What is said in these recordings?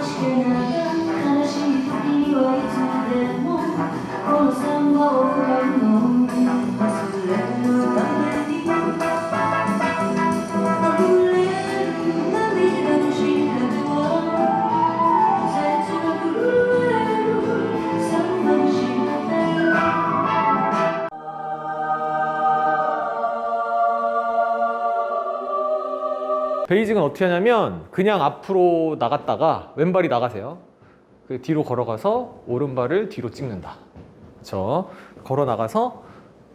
しげな悲 베이직은 어떻게 하냐면 그냥 앞으로 나갔다가 왼발이 나가세요. 그 뒤로 걸어가서 오른발을 뒤로 찍는다. 그렇죠? 걸어 나가서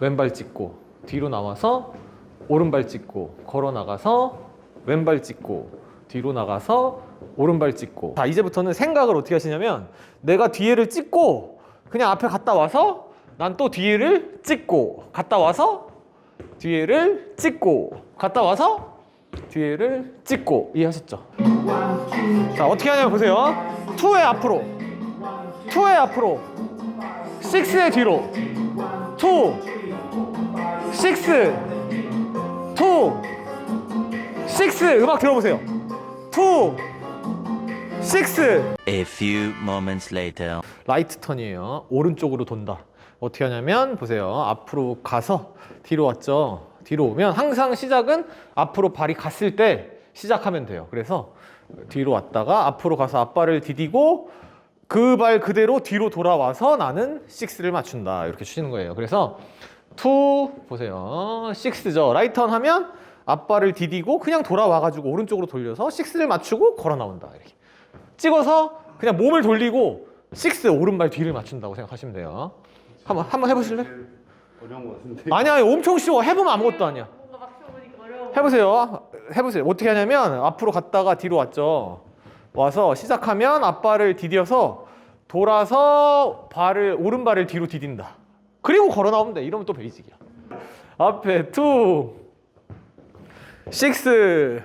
왼발 찍고 뒤로 나와서 오른발 찍고 걸어 나가서 왼발 찍고 뒤로 나가서 오른발 찍고 자 이제부터는 생각을 어떻게 하시냐면 내가 뒤에를 찍고 그냥 앞에 갔다 와서 난 또 뒤에를 찍고 갔다 와서 뒤에를 찍고 갔다 와서 뒤에를 찍고 이해하셨죠? 자 어떻게 하냐면 보세요 2의 앞으로 2의 앞으로 6의 뒤로 2 6 2 6 음악 들어보세요 2 6 A few moments later. 라이트 턴이에요. 오른쪽으로 돈다. 어떻게 하냐면 보세요. 앞으로 가서 뒤로 왔죠. 뒤로 오면 항상 시작은 앞으로 발이 갔을 때 시작하면 돼요. 그래서 뒤로 왔다가 앞으로 가서 앞발을 디디고 그 발 그대로 뒤로 돌아와서 나는 6를 맞춘다. 이렇게 치는 거예요. 그래서 2 보세요. 6죠. 라이트 턴 하면 앞발을 디디고 그냥 돌아와 가지고 오른쪽으로 돌려서 6를 맞추고 걸어 나온다. 이렇게. 찍어서 그냥 몸을 돌리고 식스 오른발 뒤를 맞춘다고 생각하시면 돼요. 한번 한번 해보실래? 어려운 것 같은데. 아니야 엄청 쉬워. 해보면 아무것도 아니야. 뭔가 막상 보니까 어려워. 해보세요. 해보세요. 어떻게 하냐면 앞으로 갔다가 뒤로 왔죠. 와서 시작하면 앞발을 디뎌서 돌아서 발을 오른발을 뒤로 디딘다. 그리고 걸어 나오면 돼. 이러면 또 베이직이야. 앞에 투, 식스,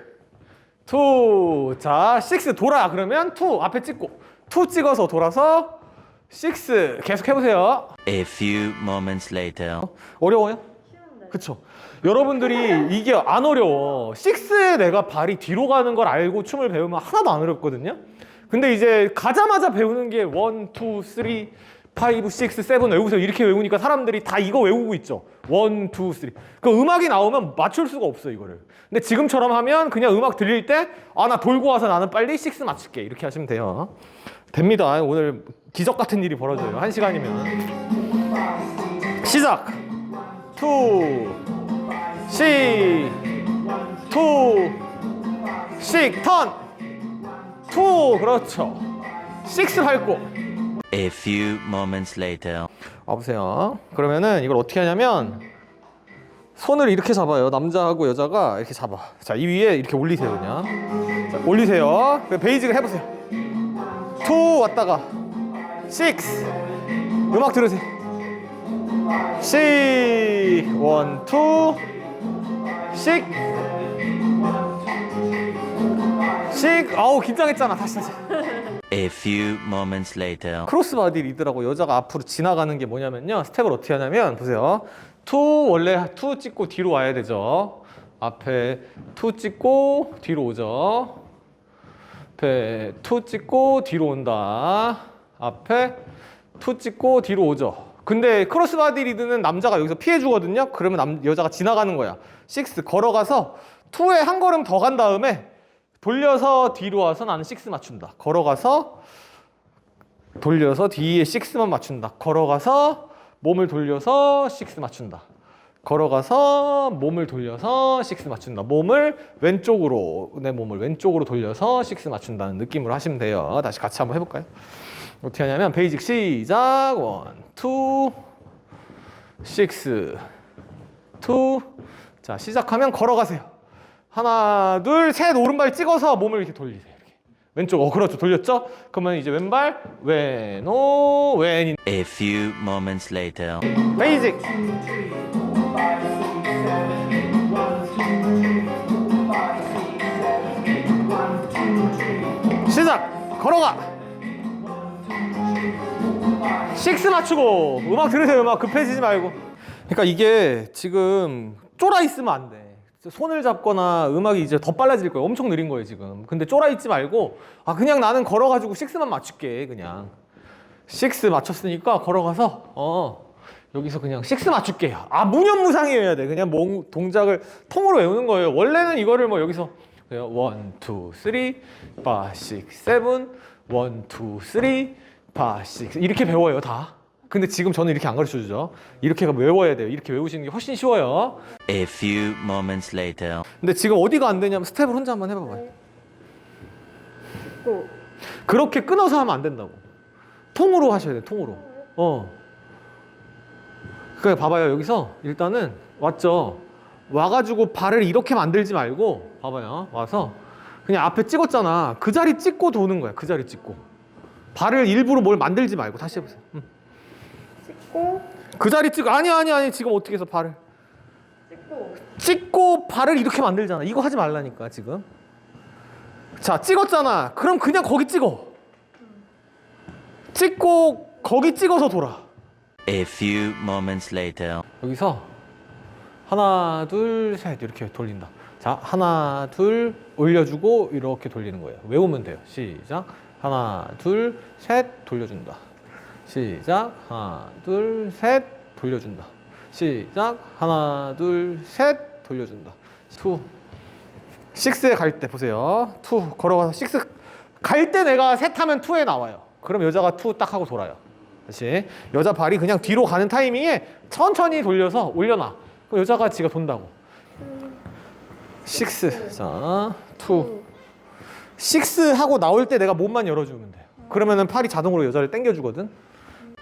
투. 자, 식스 돌아. 그러면 투 앞에 찍고 투 찍어서 돌아서 식스 계속 해보세요. A few moments later. 어려워요? 그쵸. 여러분들이 이게 안 어려워. 식스에 내가 발이 뒤로 가는 걸 알고 춤을 배우면 하나도 안 어렵거든요. 근데 이제 가자마자 배우는 게 원, 투, 쓰 리, 파이브, 식스, 세븐 외우세요. 이렇게 외우니까 사람들이 다 이거 외우고 있죠. 원, 투, 쓰리. 그 음악이 나오면 맞출 수가 없어, 이거를. 근데 지금처럼 하면 그냥 음악 들릴 때, 아, 나 돌고 와서 나는 빨리 식스 맞출게. 이렇게 하시면 돼요. 됩니다. 오늘 기적 같은 일이 벌어져요. 한 시간이면. 시작! 투, 시, 투, 식, 턴, 투, 그렇죠. 식스 밟고. A few moments later. 와보세요. 그러면은 이걸 어떻게 하냐면 손을 이렇게 잡아요. 남자하고 여자가 이렇게 잡아. 자, 이 위에 이렇게 올리세요, 그냥. 자, 올리세요. 그 베이직을 해보세요. 투 왔다가 식스. 음악 들으세요. 시, 원, 투, 식, 식. 아우 긴장했잖아. 다시 다시. A few moments later. 크로스바디 리드라고 여자가 앞으로 지나가는 게 뭐냐면요. 스텝을 어떻게 하냐면 보세요. 투 원래 투 찍고 뒤로 와야 되죠. 앞에 투 찍고 뒤로 오죠. 앞에 투 찍고 뒤로 온다. 앞에 투 찍고 뒤로 오죠. 근데 크로스바디 리드는 남자가 여기서 피해 주거든요. 그러면 남, 여자가 지나가는 거야. 식스 걸어가서 투에 한 걸음 더 간 다음에 돌려서 뒤로 와서 나는 식스 맞춘다. 걸어가서 돌려서 뒤에 식스만 맞춘다. 걸어가서 몸을 돌려서 식스 맞춘다. 걸어가서 몸을 돌려서 식스 맞춘다. 몸을 왼쪽으로 내 몸을 왼쪽으로 돌려서 식스 맞춘다는 느낌으로 하시면 돼요. 다시 같이 한번 해볼까요? 어떻게 하냐면 베이직 시작 원, 투, 식스, 투. 자 시작하면 걸어가세요. 하나, 둘, 셋 오른발 찍어서 몸을 이렇게 돌리세요. 이렇게. 왼쪽 어 그렇죠 돌렸죠? 그러면 이제 왼발 왼오 왼인 A few moments later. 베이직 시작 걸어가 식스 맞추고 음악 들으세요 음악 급해지지 말고 그러니까 이게 지금 쫄아 있으면 안 돼 손을 잡거나 음악이 이제 더 빨라질 거예요. 엄청 느린 거예요, 지금. 근데 쫄아 있지 말고 아 그냥 나는 걸어 가지고 6만 맞출게 그냥. 6 맞췄으니까 걸어가서 어 여기서 그냥 6 맞출게. 아 무념무상해야 돼. 그냥 몽, 동작을 통으로 외우는 거예요. 원래는 이거를 뭐 여기서 그냥 1, 2, 3, 5, 6, 7, 1, 2, 3, 5, 6 이렇게 배워요 다. 근데 지금 저는 이렇게 안 가르쳐 주죠. 이렇게 외워야 돼요. 이렇게 외우시는 게 훨씬 쉬워요. A few moments later. 근데 지금 어디가 안 되냐면 스텝을 혼자 한번 해봐봐요. 고. 그렇게 끊어서 하면 안 된다고. 통으로 하셔야 돼, 통으로. 어. 그래, 봐봐요. 여기서 일단은 왔죠. 와가지고 발을 이렇게 만들지 말고, 봐봐요. 와서 그냥 앞에 찍었잖아. 그 자리 찍고 도는 거야. 그 자리 찍고. 발을 일부러 뭘 만들지 말고 다시 해보세요. 음. 찍고 그 자리 찍고 아니 아니 아니 지금 어떻게 해서 발을 찍고 찍고 발을 이렇게 만들잖아. 이거 하지 말라니까 지금. 자 찍었잖아. 그럼 그냥 거기 찍어. 찍고 거기 찍어서 돌아. A few moments later. 여기서 하나 둘 셋 이렇게 돌린다. 자 하나 둘 올려주고 이렇게 돌리는 거예요. 외우면 돼요. 시작. 하나 둘 셋 돌려준다. 시작. 하나 둘 셋 돌려준다. 시작. 하나 둘 셋 돌려준다. 투. 식스에 갈 때 보세요. 투 걸어가서 식스 갈 때 내가 셋 하면 투에 나와요. 그럼 여자가 투 딱 하고 돌아요. 다시 여자 발이 그냥 뒤로 가는 타이밍에 천천히 돌려서 올려놔. 그럼 여자가 지가 돈다고. 식스 자 투. 식스 하고 나올 때 내가 몸만 열어주면 돼. 그러면은 팔이 자동으로 여자를 당겨주거든.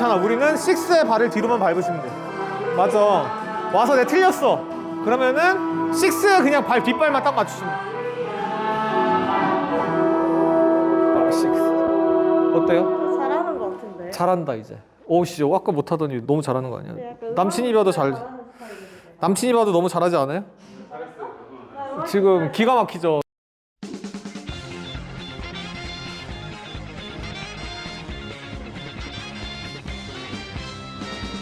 괜찮아. 우리는 식스의 발을 뒤로만 밟으시면 돼. 맞아. 와서 내 틀렸어. 그러면은 식스에 그냥 발 뒷발만 딱 맞추시면 돼. 발 식스. 어때요? 잘하는 것 같은데. 잘한다 이제. 오씨 아까 못하더니 너무 잘하는 거 아니야? 약간 남친이 봐도 잘. 남친이 봐도 너무 잘하지 않아요? 지금 기가 막히죠.